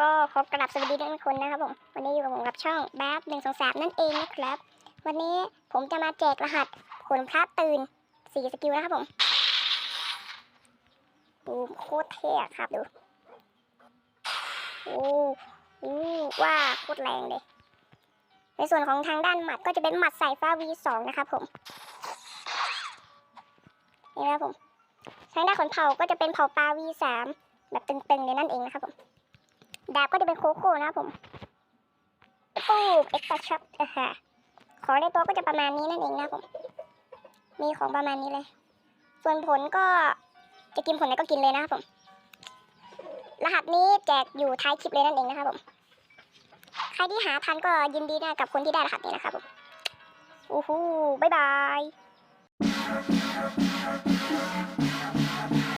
ก็ขอกราบสวัสดีทุกคนนะครับผมวันนี้อยู่กับผมกับช่องแบ๊บหนึ่งสองสามนั่นเองนะครับ วันนี้ผมจะมาแจกรหัสผลพระตื่นสี่สกิลนะครับผมดูโคตรเท่ครับดูโอ้โอ้ว่าโคตรแรงเลย ในส่วนของทางด้านหมัดก็จะเป็นหมัดสายฟ้า V2 นะครับผมนี่นะครับผมทางด้านขนเผาก็จะเป็นเผาปลา V3 แบบตึงๆเลยนั่นเองนะครับผม ดาบก็จะเป็นโคโค่นะครับผมปูบเอ็กซ์ตร้าช็อปอะฮะของในตัวก็จะประมาณนี้นั่นเองนะผม มีของประมาณนี้เลย ส่วนผลก็จะกินผลไหนก็กินเลยนะครับผม รหัสนี้แจกอยู่ท้ายคลิปเลยนั่นเองนะครับผม ใครที่หาทันก็ยินดีนะกับคนที่ได้รหัสนี้นะครับผมโอ้โหบ๊ายบาย